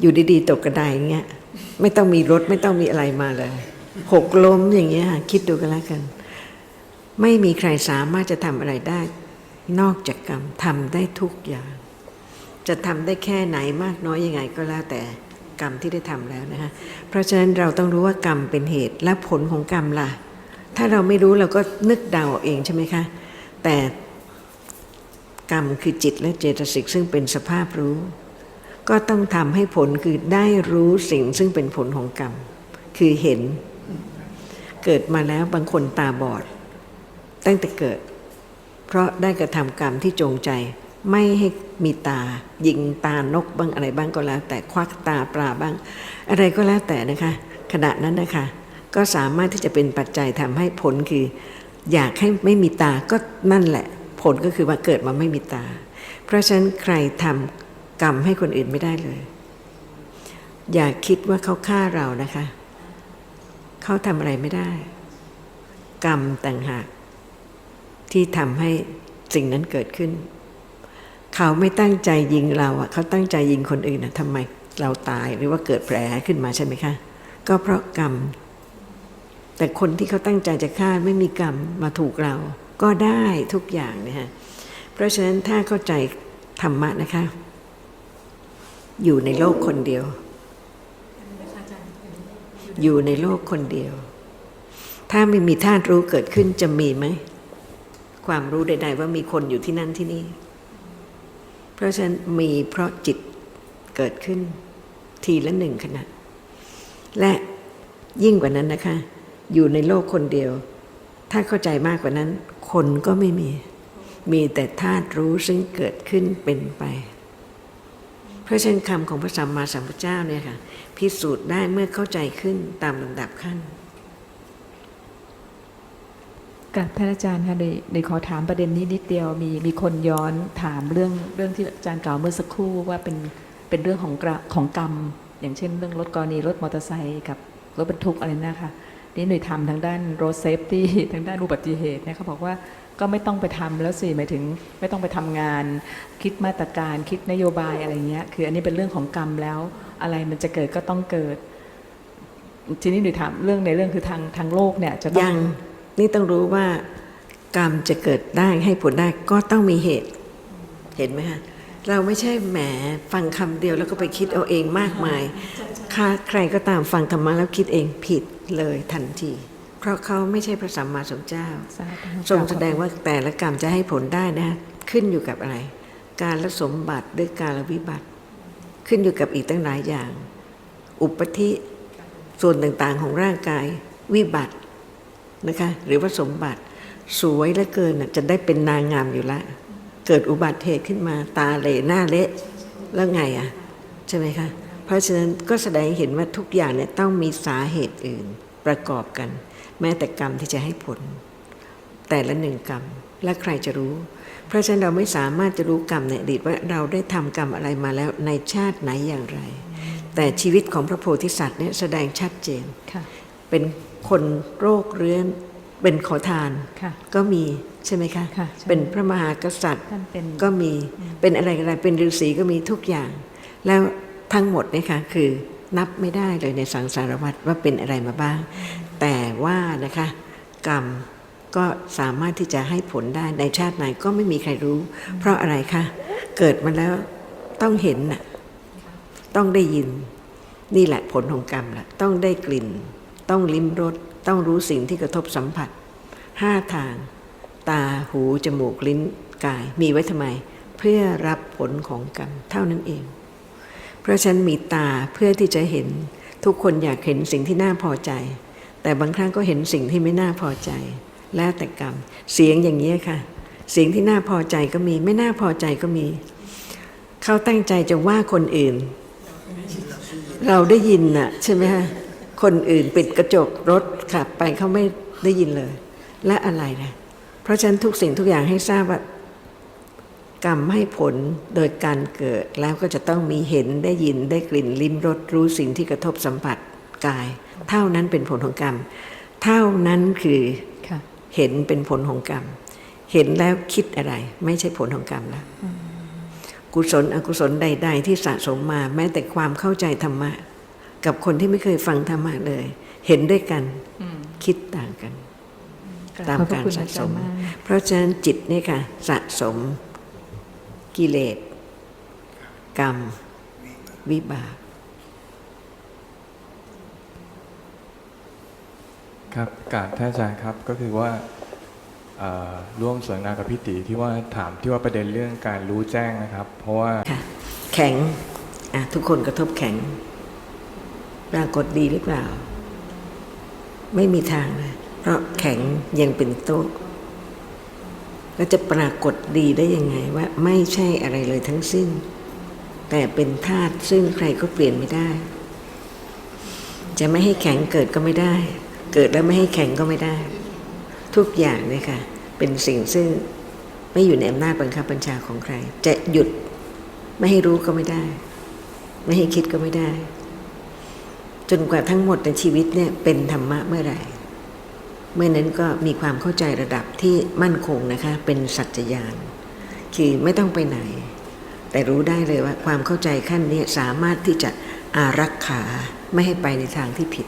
อยู่ดีๆ ตกกระไดอย่างเงี้ยไม่ต้องมีรถไม่ต้องมีอะไรมาเลย หกล้มอย่างเงี้ยค่ะคิดดูกันแล้วกัน ไม่มีใครสามารถจะทำอะไรได้ นอกจากกรรมทำได้ทุกอย่าง จะทำได้แค่ไหนมากน้อยยังไงก็แล้วแต่กรรมที่ได้ทำแล้วนะคะเพราะฉะนั้นเราต้องรู้ว่ากรรมเป็นเหตุและผลของกรรมล่ะ ถ้าเราไม่รู้เราก็นึกเดาเอาเองใช่ไหมคะ แต่กรรมคือจิตและเจตสิกซึ่งเป็นสภาพรู้ ก็ต้องทำให้ผลคือได้รู้สิ่งซึ่งเป็นผลของกรรม คือเห็น เกิดมาแล้วบางคนตาบอด ตั้งแต่เกิด เพราะได้กระทำกรรมที่จงใจ ไม่ให้มีตา ยิงตานกบ้างอะไรบ้างก็แล้ว แต่ควักตาปลาบ้าง อะไรก็แล้วแต่นะคะ ขณะนั้นนะคะ ก็สามารถที่จะเป็นปัจจัยทำให้ผลคือ อยากให้ไม่มีตาก็นั่นแหละ ผลก็คือว่าเกิดมาไม่มีตา เพราะฉะนั้นใครทำ กรรมให้คนอื่นไม่ได้เลย อย่าคิดว่าเขาฆ่าเรานะคะ เขาทำอะไรไม่ได้ กรรมต่างหาก ที่ทำให้สิ่งนั้นเกิดขึ้น เขาไม่ตั้งใจยิงเราอะเขาตั้งใจยิงคนอื่นอะทำไมเราตายหรือว่าเกิดแผลขึ้นมาใช่ไหมคะ ก็เพราะกรรม แต่คนที่เขาตั้งใจจะฆ่าไม่มีกรรมมาถูกเรา ก็ได้ทุกอย่างนะฮะเพราะฉะนั้นถ้าเข้าใจธรรมะนะคะ อยู่ในโลกคนเดียว อยู่ในโลกคนเดียว ถ้าไม่มีธาตุรู้เกิดขึ้นจะมีไหม ความรู้ใด ๆ ว่ามีคนอยู่ที่นั่นที่นี่ เพราะฉะนั้นมีเพราะจิตเกิดขึ้น ทีละหนึ่งขณะ และยิ่งกว่านั้นนะคะ อยู่ในโลกคนเดียว ถ้าเข้าใจมากกว่านั้น คนก็ไม่มี มีแต่ธาตุรู้ซึ่งเกิดขึ้นเป็นไป เพราะฉะนั้นคำของพระสัมมาสัมพุทธเจ้าเนี่ยค่ะพิสูจน์ได้เมื่อเข้าใจขึ้นตามลำดับขั้นกับท่านอาจารย์ค่ะในในขอถามประเด็นนี้นิดเดียวมีมีคนย้อนถามเรื่องเรื่องที่อาจารย์กล่าวเมื่อสักครู่ว่าเป็นเป็นเรื่องของกระของกรรม อย่างเช่น เรื่องรถกรณีรถมอเตอร์ไซค์กับรถบรรทุกอะไรนะคะนี่หน่วยทำทางด้านรถเซฟตี้ทางด้านอุบัติเหตุเนี่ยเขาบอกว่า ก็ไม่ต้องไปทำแล้วสิหมายถึงไม่ต้องไปทำงาน คิดมาตรการคิดนโยบายอะไรเงี้ย คืออันนี้เป็นเรื่องของกรรมแล้ว อะไรมันจะเกิดก็ต้องเกิด ทีนี้หนูถามเรื่องในเรื่องคือทางทางโลกเนี่ย จะต้อยังงนี่ต้องรู้ว่ากรรมจะเกิดได้ให้ผลได้ก็ต้องมีเหตุเห็นไหมฮะเราไม่ใช่แหมฟังคำเดียวแล้วก็ไปคิดเอาเองมากมายค่าใครก็ตามฟังธรรมะแล้วคิดเองผิดเลยทันทีเพ ราะเขาไม่ใช่พระสัมมาสัมพุทธเจ้าทราบทรงแสดงว่าแต่ละกรรมจะให้ผลได้นะขึ้นอยู่กับอะไร การละสมบัติหรือการละวิบัติ ขึ้นอยู่กับอีกตั้งหลายอย่าง อุปธิส่วนต่างๆของร่างกายวิบัตินะคะหรือว่าสมบัติสวยเหลือเกินน่ะจะได้เป็นนางงามอยู่แล้วเกิดอุบัติเหตุขึ้นมาตาเหละหน้าเละแล้วไงอะ ใช่ไหมคะ เพราะฉะนั้นก็แสดงให้เห็นว่าทุกอย่างเนี่ยต้องมีสาเหตุอื่น ประกอบกัน แม้แต่กรรมที่จะให้ผล แต่ละหนึ่งกรรม และใครจะรู้ เพราะฉะนั้นเราไม่สามารถจะรู้กรรมในอดีตว่าเราได้ทำกรรมอะไรมาแล้วในชาติไหนอย่างไร แต่ชีวิตของพระโพธิสัตว์เนี่ยแสดงชัดเจนค่ะเป็นคนโรคเรื้อนเป็นขอทานค่ะก็มีใช่ไหมคะค่ะใช่เป็นพระมหากษัตริย์ท่านเป็นก็มีเป็นอะไรอะไรเป็นฤาษีก็มีทุกอย่าง แล้วทั้งหมดเนี่ยค่ะคือ นับไม่ได้เลยในสังสารวัฏว่าเป็นอะไรมาบ้าง แต่ว่านะคะกรรมก็สามารถที่จะให้ผลได้ในชาติไหนก็ไม่มีใครรู้ เพราะอะไรคะเกิดมาแล้วต้องเห็นน่ะต้องได้ยิน นี่แหละผลของกรรมละต้องได้กลิ่น ต้องลิ้มรสต้องรู้สิ่งที่กระทบสัมผัสห้าทาง ตาหูจมูกลิ้นกายมีไว้ทำไม เพื่อรับผลของกรรมเท่านั้นเอง เพราะฉันมีตาเพื่อที่จะเห็น ทุกคนอยากเห็นสิ่งที่น่าพอใจ แต่บางครั้งก็เห็นสิ่งที่ไม่น่าพอใจ แล้วแต่กรรม เสียงอย่างนี้ค่ะ เสียงที่น่าพอใจก็มี ไม่น่าพอใจก็มี เขาตั้งใจจะว่าคนอื่น เราได้ยินน่ะใช่ไหมฮะคนอื่นปิดกระจกรถขับไปเขาไม่ได้ยินเลย และอะไรนะเพราะฉะนั้นทุกสิ่งทุกอย่างให้ทราบว่า กรรมให้ผลโดยการเกิดแล้วก็จะต้องมีเห็นได้ยินได้กลิ่นลิ้มรสรู้สิ่งที่กระทบสัมผัสกาย เท่านั้นเป็นผลของกรรม เท่านั้นคือค่ะเห็นเป็นผลของกรรม เห็นแล้วคิดอะไร ไม่ใช่ผลของกรรมแล้วกุศลอกุศลใด ๆ ที่สะสมมาแม้แต่ความเข้าใจธรรมะ กับคนที่ไม่เคยฟังธรรมะเลย เห็นด้วยกันอืมคิดต่างกัน ตามขอบพระการคุณสะอาสจารมย์มากเพราะฉะนั้นจิตนี่ค่ะ สะสม กิเลส กรรม วิบาก ครับกราบท่านอาจารย์ครับก็คือว่าเอ่อร่วมสวนทนากับพี่ตีที่ว่าถามที่ว่าประเด็นเรื่องการรู้แจ้งนะครับ เพราะว่าค่ะแข็งอะทุกคนกระทบแข็ง ปรากฏดีหรือเปล่า ไม่มีทางเลยเพราะแข็งยังเป็นโต๊ะ แล้วจะปรากฏดีได้ยังไงว่าไม่ใช่อะไรเลยทั้งสิ้น แต่เป็นธาตุซึ่งใครก็เปลี่ยนไม่ได้ จะไม่ให้แข็งเกิดก็ไม่ได้ เกิดแล้วไม่ให้แข็งก็ไม่ได้ ทุกอย่างเลยค่ะ เป็นสิ่งซึ่งไม่อยู่ในอำนาจบังคับบัญชาของใคร จะหยุดไม่ให้รู้ก็ไม่ได้ ไม่ให้คิดก็ไม่ได้ จนกว่าทั้งหมดในชีวิตเนี่ยเป็นธรรมะเมื่อไหร่ เมื่อนั้นก็มีความเข้าใจระดับที่มั่นคงนะคะ เป็นสัจจญาณคือไม่ต้องไปไหน แต่รู้ได้เลยว่าความเข้าใจขั้นนี้สามารถที่จะอารักขาไม่ให้ไปในทางที่ผิด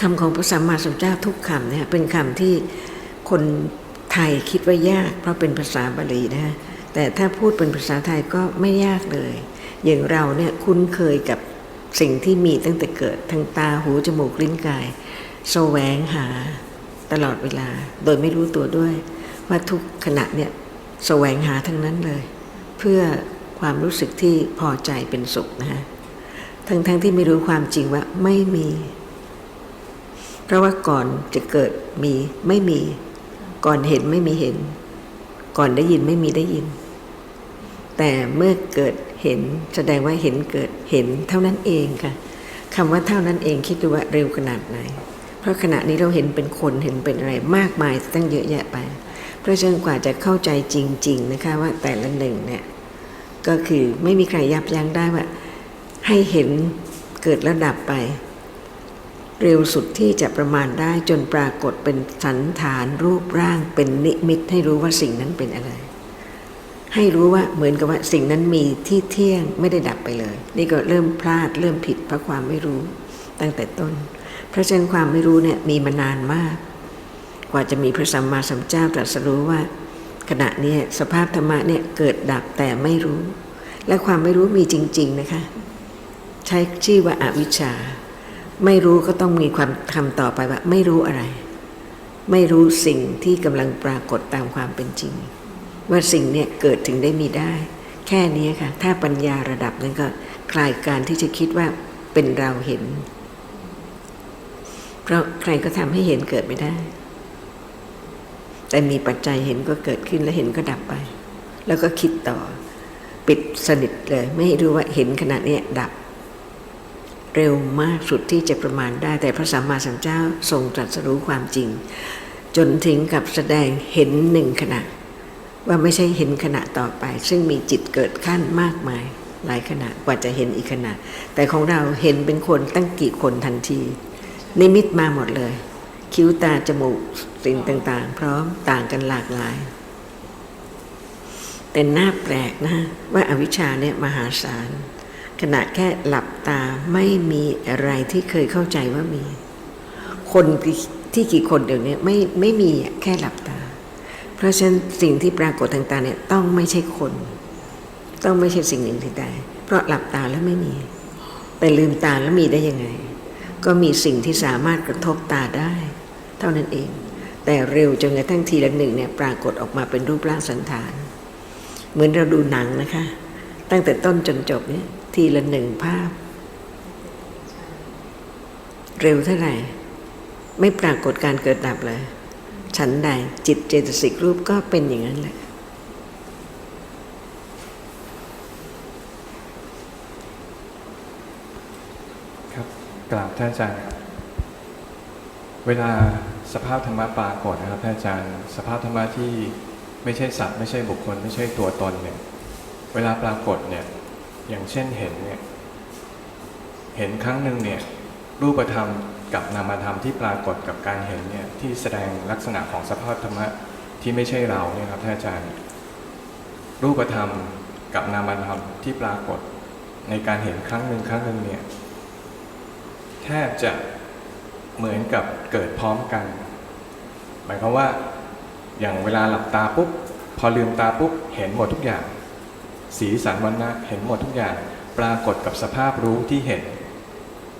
คำของพระสัมมาสัมพุทธเจ้าทุกคำเนี่ยเป็นคำที่คนไทยคิดว่ายาก เพราะเป็นภาษาบาลีนะฮะแต่ถ้าพูดเป็นภาษาไทยก็ไม่ยากเลย อย่างเราเนี่ยคุ้นเคยกับ สิ่งที่มีตั้งแต่เกิดทั้งตาหูจมูกลิ้นกายแสวงหาตลอดเวลา โดยไม่รู้ตัวด้วย ว่าทุกขณะเนี่ยแสวงหาทั้งนั้นเลย เพื่อความรู้สึกที่พอใจเป็นสุขนะฮะทั้งๆทที่ไม่รู้ความจริงว่าไม่มี เพราะว่าก่อนจะเกิดมีไม่มี ก่อนเห็นไม่มีเห็น ก่อนได้ยินไม่มีได้ยิน แต่เมื่อเกิด เห็นแสดงว่าเห็นเกิดเห็นเท่านั้นเองค่ะคำว่าเท่านั้นเองคิดดูว่าเร็วขนาดไหน เพราะขณะนี้เราเห็นเป็นคนเห็นเป็นอะไรมากมายตั้งเยอะแยะไป เพราะฉะนั้นกว่าจะเข้าใจจริง ๆนะคะว่าแต่ละหนึ่งเนี่ยก็คือไม่มีใครยับยั้งได้ว่า ให้เห็นเกิดระดับไป เร็วสุดที่จะประมาณได้จนปรากฏเป็นสันฐานรูปร่างเป็นนิมิตให้รู้ว่าสิ่งนั้นเป็นอะไร ให้รู้ว่าเหมือนกับว่าสิ่งนั้นมีที่เที่ยงไม่ได้ดับไปเลย นี่ก็เริ่มพลาดเริ่มผิดเพราะความไม่รู้ตั้งแต่ต้น เพราะฉะนั้นความไม่รู้เนี่ยมีมานานมาก กว่าจะมีพระสัมมาสัมพุทธเจ้าตรัสรู้ว่า ขณะนี้สภาพธรรมะเนี่ยเกิดดับแต่ไม่รู้ และความไม่รู้มีจริง ๆนะคะ ใช้ชื่อว่าอาวิชชา ไม่รู้ก็ต้องมีความคำต่อไปว่าไม่รู้อะไร ไม่รู้สิ่งที่กำลังปรากฏตามความเป็นจริง ว่าสิ่งเนี่ยเกิดถึงได้มีได้ แค่นี้ค่ะ ถ้าปัญญาระดับนั้นก็คลายการที่จะคิดว่าเป็นเราเห็น เพราะใครก็ทำให้เห็นเกิดไม่ได้ แต่มีปัจจัยเห็นก็เกิดขึ้นแล้วเห็นก็ดับไป แล้วก็คิดต่อ ปิดสนิทเลย ไม่รู้ว่าเห็นขณะเนี้ดับ เร็วมากสุดที่จะประมาณได้ แต่พระสัมมาสัมพุทธเจ้าทรงตรัสรู้ความจริง จนถึงกับแสดงเห็นหนึ่งขณะ ว่าไม่ใช่เห็นขณะต่อไป ซึ่งมีจิตเกิดขั้นมากมาย หลายขณะกว่าจะเห็นอีกขณะ แต่ของเราเห็นเป็นคนตั้งกี่คนทันที นิมิตมาหมดเลย คิ้วตาจมูกสิ่งต่างๆ พร้อมต่างกันหลากหลาย แต่น่าแปลกนะว่าอาวิชชาเนี่ยมหาศาลขณะแค่หลับตาไม่มีอะไรที่เคยเข้าใจว่ามี คนที่กี่คนเดี๋ยวนี้ไม่ไม่มีแค่หลับตา ราะฉะนั้นสิ่งที่ปรากฏต่างๆเนี่ยต้องไม่ใช่คน ต้องไม่ใช่สิ่งหนึ่งที่ใดเพราะหลับตาแล้วไม่มี แต่ลืมตาแล้วมีได้ยังไง ก็มีสิ่งที่สามารถกระทบตาได้ เท่านั้นเอง แต่เร็วจนกระทั่งทีละหนึ่งเนี่ยปรากฏออกมาเป็นรูปร่างสันฐาน เหมือนเราดูหนังนะคะ ตั้งแต่ต้นจนจบเนี่ยทีละหนึ่งภาพ เร็วเท่าไหร่ ไม่ปรากฏการเกิดดับเลย ฉันใด จิตเจตสิกรูปก็เป็นอย่างนั้นแหละครับกราบท่านอาจารย์ครับเวลาสภาพธรรมะปรากฏนะครับท่านอาจารย์ สภาพธรรมะที่ไม่ใช่สัตว์ไม่ใช่บุคคล ไม่ใช่ตัวตนเนี่ยเวลาปรากฏเนี่ยอย่างเช่นเห็นเนี่ยเห็นครั้งหนึ่งเนี่ยรูปธรรม กับนามธรรมที่ปรากฏกับการเห็นเนี่ยที่แสดงลักษณะของสภาพธรรมะที่ไม่ใช่เราเนี่ยครับท่านอาจารย์ รูปธรรมกับนามธรรมที่ปรากฏในการเห็นครั้งหนึ่งครั้งหนึ่งเนี่ยแทบจะเหมือนกับเกิดพร้อมกัน หมายความว่าอย่างเวลาหลับตาปุ๊บพอลืมตาปุ๊บเห็นหมดทุกอย่าง สีสันวันนะเห็นหมดทุกอย่าง ปรากฏกับสภาพรู้ที่เห็น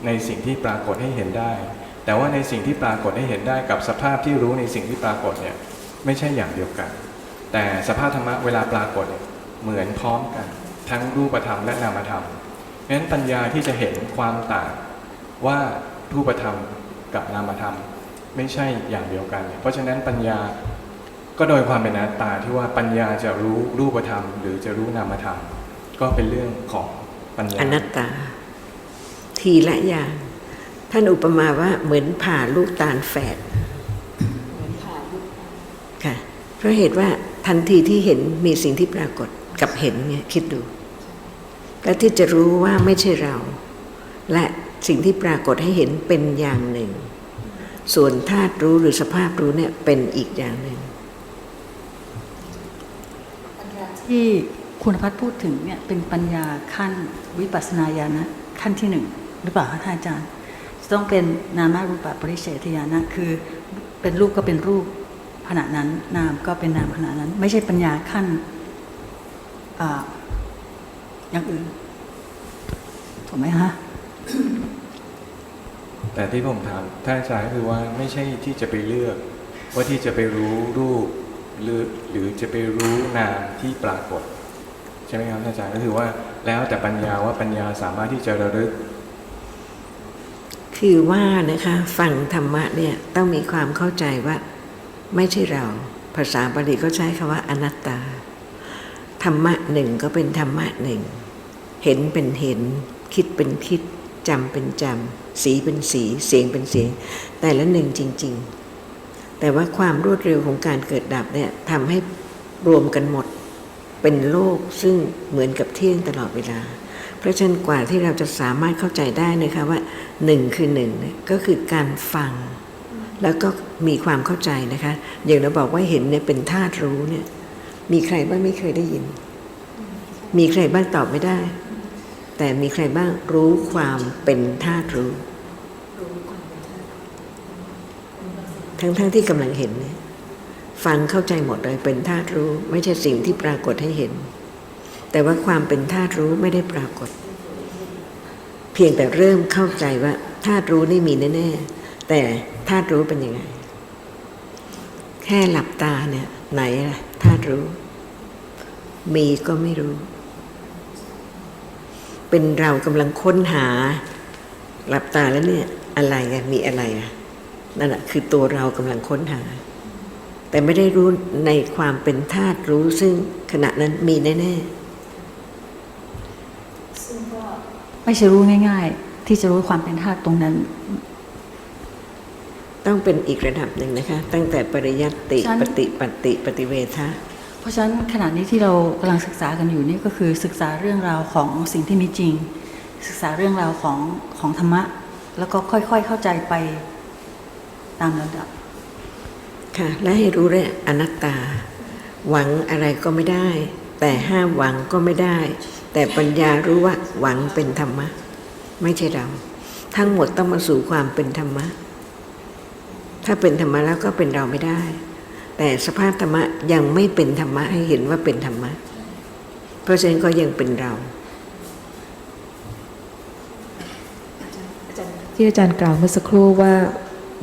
ในสิ่งที่ปรากฏให้เห็นได้ แต่ว่าในสิ่งที่ปรากฏให้เห็นได้กับสภาพที่รู้ในสิ่งที่ปรากฏเนี่ยไม่ใช่อย่างเดียวกัน แต่สภาพธรรมะเวลาปรากฏเหมือนพร้อมกัน ทั้งรูปธรรมและนามธรรมเพราะฉะนั้นปัญญาที่จะเห็นความต่างว่ารูปธรรมกับนามธรรมไม่ใช่อย่างเดียวกัน เพราะฉะนั้นปัญญาก็โดยความเป็นอนัตตาที่ว่าปัญญาจะรู้รูปธรรม หรือจะรู้นามธรรม ก็เป็นเรื่องของปัญญาอนัตตา ทีละอย่าง ท่านอุปมาว่าเหมือนผ่าลูกตาลแฝดค่ะเพราะเหตุว่าทันทีที่เห็นมีสิ่งที่ปรากฏกับเห็นเนี่ยคิดดู และที่จะรู้ว่าไม่ใช่เรา และสิ่งที่ปรากฏให้เห็นเป็นอย่างหนึ่ง ส่วนธาตุรู้หรือสภาพรู้เนี่ยเป็นอีกอย่างหนึ่งที่คุณพัฒน์พูดถึงเนี่ยเป็นปัญญาขั้นวิปัสสนาญาณะขั้นที่หนึ่ง หรือเปล่าคะท่านอาจารย์จะต้องเป็นนามารูปะปริเฉทญาณะคือเป็นรูปก็เป็นรูปขณะนั้น นามก็เป็นนามขณะนั้น ไม่ใช่ปัญญาขั้นออย่างอื่นถูกไหมฮะแต่ที่ผมถามท่านอาจารย์คือว่าไม่ใช่ที่จะไปเลือก ว่าที่จะไปรู้รูปหรือหรือจะไปรู้นามที่ปรากฏ ใช่ไหมครับท่านอาจารย์ก็คือว่าแล้วแต่ปัญญาว่าปัญญาสามารถที่จะระลึก คือว่านะคะฟังธรรมะเนี่ยต้องมีความเข้าใจว่าไม่ใช่เรา ภาษาบาลีก็ใช้คำว่าอนัตตา ธรรมะหนึ่งก็เป็นธรรมะหนึ่ง เห็นเป็นเห็น คิดเป็นคิดจำเป็นจำสีเป็นสี เสียงเป็นเสียง แต่ละหนึ่งจริง ๆ แต่ว่าความรวดเร็วของการเกิดดับเนี่ยทำให้รวมกันหมด เป็นโลกซึ่งเหมือนกับเที่ยงตลอดเวลา ราะฉะนั้นกว่าที่เราจะสามารถเข้าใจได้นะคะว่าหนึ่งคือหนึ่งก็คือการฟัง แล้วก็มีความเข้าใจนะคะ อย่างเราบอกว่าเห็นเนี่ยเป็นธาตุรู้เนี่ยมีใครบ้างไม่เคยได้ยิน มีใครบ้างตอบไม่ได้ แต่มีใครบ้างรู้ความเป็นธาตุรู้ ทั้งๆทที่กำลังเห็นเนี่ยฟังเข้าใจหมดเลยเป็นธาตุรู้ ไม่ใช่สิ่งที่ปรากฏให้เห็น แต่ว่าความเป็นธาตุรู้ไม่ได้ปรากฏ เพียงแต่เริ่มเข้าใจว่าธาตุรู้นี่มีแน่ๆแต่ธาตุรู้เป็นยังไง แค่หลับตาเนี่ย ไหนล่ะธาตุรู้ มีก็ไม่รู้ เป็นเรากำลังค้นหา หลับตาแล้วเนี่ย อะไรอะมีอะไรอะนั่นแหะคือตัวเรากำลังค้นหา แต่ไม่ได้รู้ในความเป็นธาตุรู้ซึ่งขณะนั้นมีแน่ ไม่ใช่รู้ง่าย ๆ ที่จะรู้ความเป็นธาตุตรงนั้นๆต้องเป็นอีกระดับหนึ่งนะคะ ตั้งแต่ปริยัติฉันปฏิปฏิปฏิเวทะเพราะฉะนั้นขณะนี้ที่เรากำลังศึกษากันอยู่นี่ก็คือศึกษาเรื่องราวของสิ่งที่มีจริง ศึกษาเรื่องราวของของธรรมะ แล้วก็ค่อยๆเข้าใจไปตามลำดับ ค่ะ และให้รู้เลยอนัตตา หวังอะไรก็ไม่ได้ แต่ห้ามหวังก็ไม่ได้ แต่ปัญญารู้ว่าหวังเป็นธรรมะ ไม่ใช่เรา ทั้งหมดต้องมาสู่ความเป็นธรรมะ ถ้าเป็นธรรมะแล้วก็เป็นเราไม่ได้ แต่สภาพธรรมะยังไม่เป็นธรรมะให้เห็นว่าเป็นธรรมะ เพราะฉะนั้นก็ยังเป็นเราที่อาจารย์กล่าวเมื่อสักครู่ว่า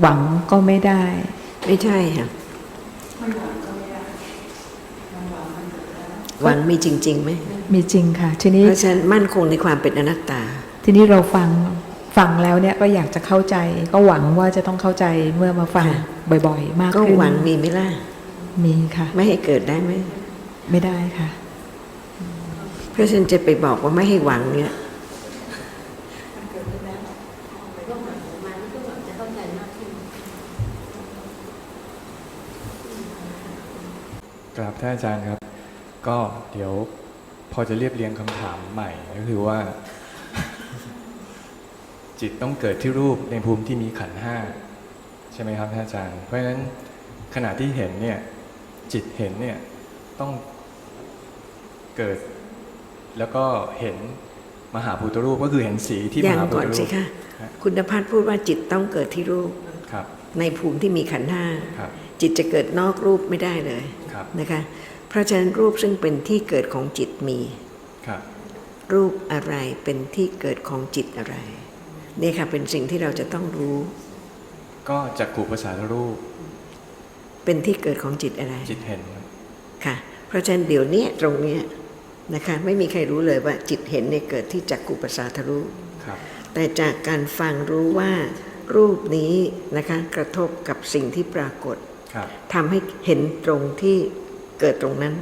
หวังก็ไม่ได้ ไม่ใช่ค่ะหวังมีจริงๆไหม มีจริงค่ะ ทีนี้เพราะฉะนั้นมั่นคงในความเป็นอนัตตา ทีนี้เราฟังฟังแล้วเนี่ยก็อยากจะเข้าใจ ก็หวังว่าจะต้องเข้าใจเมื่อมาฟังค่ะบ่อยๆ มากก็ขึ้นหวังมีไหมล่ะมีค่ะ ไม่ให้เกิดได้ไหมไม่ได้ค่ะ เพราะฉะนันจะไปบอกว่าไม่ให้หวังเนี่ยกราบท่านอาจารย์ครับ ก็เดี๋ยว พอจะเรียบเรียงคำถามใหม่ก็คือว่า จิตต้องเกิดที่รูปในภูมิที่มีขันธ์ห้าใช่ไหมครับท่านอาจารย์ เพราะฉะนั้นขณะที่เห็นเนี่ยจิตเห็นเนี่ยต้องเกิด แล้วก็เห็นมหาพุทธรูปก็คือเห็นสีที่มยังหาพุทก่อธนรูสิปคะฮะคุณพัฒน์พูดว่าจิตต้องเกิดที่รูปครับในภูมิที่มีขันธ์ห้าครับจิตจะเกิดนอกรูปไม่ได้เลยครับนะคะ เพราะฉะนั้นรูปซึ่งเป็นที่เกิดของจิตมีครับรูปอะไรเป็นที่เกิดของจิตอะไร นี่ค่ะเป็นสิ่งที่เราจะต้องรู้ ก็จักขู่ภาษาทรูป เป็นที่เกิดของจิตอะไร จิตเห็นครับค่ะ เพราะฉะนั้นเดี๋ยวนี้ตรงเนี้ยนะคะไม่มีใครรู้เลยว่าจิตเห็นเนี่ยเกิดที่จักกุปสาทรูปครับแต่จากการฟังรู้ว่ารูปนี้นะคะกระทบกับสิ่งที่ปรากฏครับทำให้เห็นตรงที่ เกิดตรงนั้น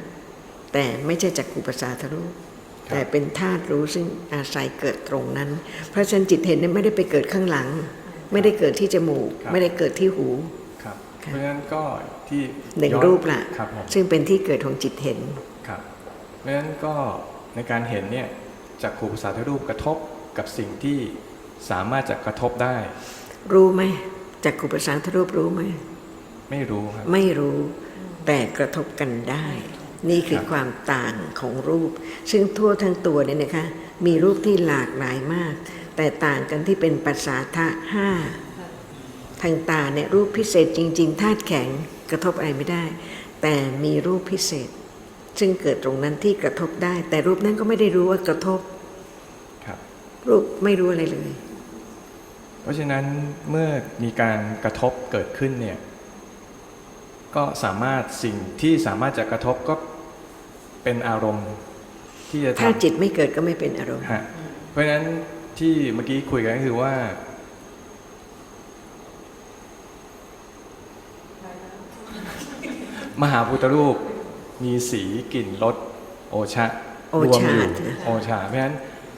แต่ไม่ใช่จักกุปสาทรูปครับแต่เป็นธาตุรู้ซึ่งอาศัยเกิดตรงนั้น เพราะฉะนั้นจิตเห็นเนี่ยไม่ได้ไปเกิดข้างหลัง ไม่ได้เกิดที่จมูก ไม่ได้เกิดที่หูครับค่ะเพราะฉะนั้นก็ที่หนึ่งย้อรูปละครับผมซึ่งเป็นที่เกิดของจิตเห็นครับเพราะฉะนั้นก็ในการเห็นเนี่ยจักขู่ภาษาทรูปกระทบกับสิ่งที่สามารถจะกระทบได้ รู้ไหมจักกุปสาทรูปรู้ไหมไม่รู้ครับไม่รู้ แต่กระทบกันได้ นี่คือครับความต่างของรูป ซึ่งทั่วทั้งตัวเนี่ยนะคะ มีรูปที่หลากหลายมาก แต่ต่างกันที่เป็นภาษาทะห้าทางตาเนี่ยรูปพิเศษจริง ๆธาตุแข็งกระทบอะไรไม่ได้ แต่มีรูปพิเศษ ซึ่งเกิดตรงนั้นที่กระทบได้ แต่รูปนั้นก็ไม่ได้รู้ว่ากระทบครับ รูปไม่รู้อะไรเลย เพราะฉะนั้นเมื่อมีการกระทบเกิดขึ้นเนี่ย ก็สามารถสิ่งที่สามารถจะกระทบก็เป็นอารมณ์ ที่จะถ้าทำจิตไม่เกิดก็ไม่เป็นอารมณ์ฮะเพราะฉะนั้นที่เมื่อกี้คุยกันก็คือว่า มหาพุทธรูปมีสีกลิ่นรสโอชะโอรวมชาอยู่ติโอชาเพราะฉะนั้น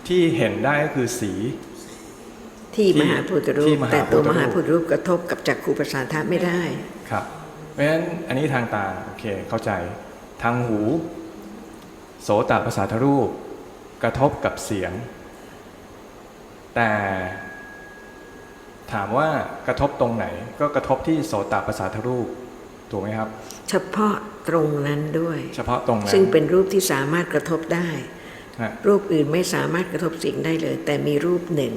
ที่เห็นได้ก็คือสีที่ที่มหาพุทธรูที่ปมหาแต่ตัวพุทธรูปมหาพุทธรูปกระทบกับจักขุปสาทะไม่ได้ครับเพ ราะฉะนั้นอันนี้ทางตาโอเคเข้าใจทางหู โสตประสาทรูป กระทบกับเสียง แต่ถามว่ากระทบตรงไหนก็กระทบที่โสตประสาทรูปถูกไหมครับ เฉพาะตรงนั้นด้วย เฉพาะตรงนั้นซึ่งเป็นรูปที่สามารถกระทบได้ฮะรูปอื่นไม่สามารถกระทบเสียงได้เลย แต่มีรูปหนึ่ง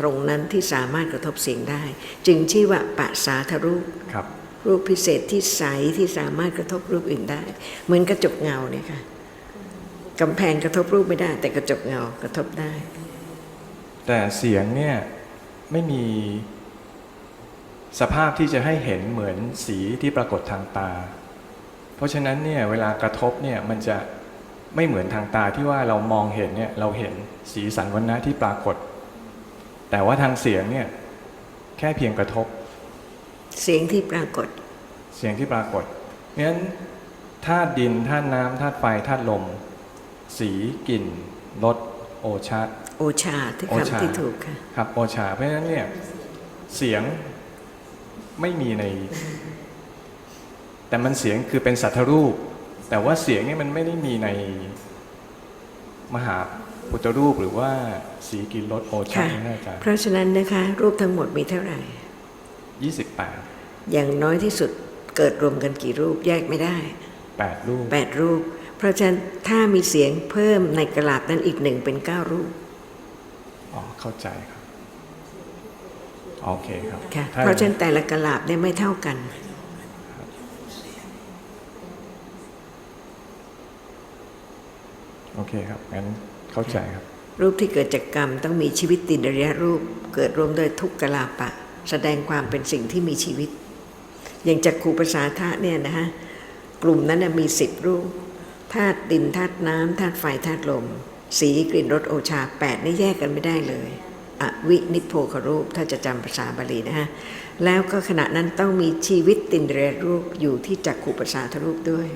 ตรงนั้นที่สามารถกระทบเสียงได้ จึงชื่อว่าปะสาทรูปครับ รูปพิเศษที่ใสที่สามารถกระทบรูปอื่นได้ เหมือนกระจกเงาเนี่ยค่ะกำแพงกระทบรูปไม่ได้ แต่กระจกเงากระทบได้ แต่เสียงเนี่ยไม่มีสภาพที่จะให้เห็นเหมือนสีที่ปรากฏทางตา เพราะฉะนั้นเนี่ยเวลากระทบเนี่ยมันจะไม่เหมือนทางตาที่ว่าเรามองเห็นเนี่ยเราเห็นสีสันวันนะที่ปรากฏ แต่ว่าทางเสียงเนี่ยแค่เพียงกระทบ เสียงที่ปรากฏ เสียงที่ปรากฏงั้นธาตุดินธาตุน้ำธาตุไฟธาตุลม สีกลิ่นรสโอชาโอชาที่โอชาคำที่ถูกค่ะครับโอชา เพราะฉะนั้นเนี่ยเสียงไม่มีใน แต่มันเสียงคือเป็นสัทธรูป แต่ว่าเสียงเนี่ยมันไม่ได้มีในมหาพุทธรูปหรือว่าสีกินรสโอชาค่ะนี่อาจารย์เพราะฉะนั้นนะคะ รูปทั้งหมดมีเท่าไหร่ ยี่สิบแปดอย่างน้อยที่สุดเกิดรวมกันกี่รูปแยกไม่ได้แปดรูปแปดรูป เพราะฉะนั้นถ้ามีเสียงเพิ่มในกระลาบนั้นอีกหนึ่งเป็นเก้ารูป อ๋อ เข้าใจครับ โอเคครับค่ะถ้เพราะฉะนั้นแต่ละกระลาบเนี่ยไม่เท่ากันโอเคครับ งั้นเข้าใจครับ รูปที่เกิดจากกรรมต้องมีชีวิตตินระยะรูป เกิดรวมโดยทุกกลาปะ แสดงความเป็นสิ่งที่มีชีวิต อย่างจักขูภาษาทะเนี่ยนะฮะกลุ่มนั้นมีสิบรูปธาตุดินธาตุน้ำธาตุไฟธาตุลม สีกลิ่นรสโอชาแปดนี่แยกกันไม่ได้เลยอวินิพโพครูปถ้าจะจำภาษาบาลีนะฮะแล้วก็ขณะนั้นต้องมีชีวิตตินเระยรูปอยู่ที่จักขูภาษาทรูปด้วย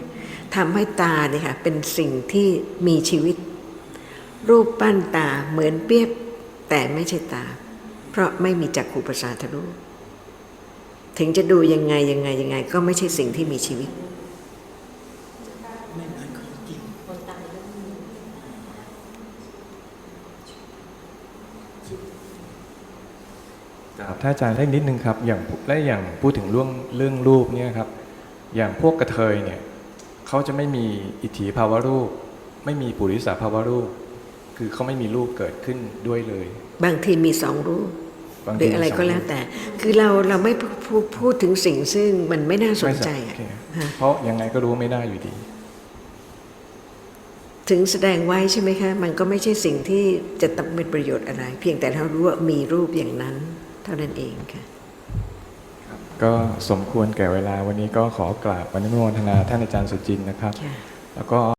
ทำให้ตาเนี่ยค่ะเป็นสิ่งที่มีชีวิต รูปปั้นตาเหมือนเปียบแต่ไม่ใช่ตา เพราะไม่มีจักขุประสาทรูปถึงจะดูยังไงยังไงยังไง ก็ไม่ใช่สิ่งที่มีชีวิตครับถ้าอาจารย์ได้นิดนึงครับ อย่างและอย่างพูดถึงเรื่องเรื่องรูปเนี่ยครับ อย่างพวกกระเทยเนี่ยเขาจะไม่มีอิทธิภาวะรูป ไม่มีปุริสาภาวะรูป คือเขาไม่มีรูปเกิดขึ้นด้วยเลย บางทีมีสองรูปบาง หทีรืออะไรก็แล้วแต่ คือเราเราไม่พูดพูดถึงสิ่งซึ่งมันไม่น่าสนใจไม่อะโอเคฮะเพราะยังไงก็รู้ไม่ได้อยู่ดี ถึงแสดงไว้ใช่ไหมคะ มันก็ไม่ใช่สิ่งที่จะต้องเป็นประโยชน์อะไร เพียงแต่เรารู้ว่ามีรูปอย่างนั้น เท่านั้นเองค่ะก็สมควรแก่เวลาวันนี้ก็ขอกราบอนุโมทนาท่านอาจารย์สุจินต์นะครับค่ะแล้วก็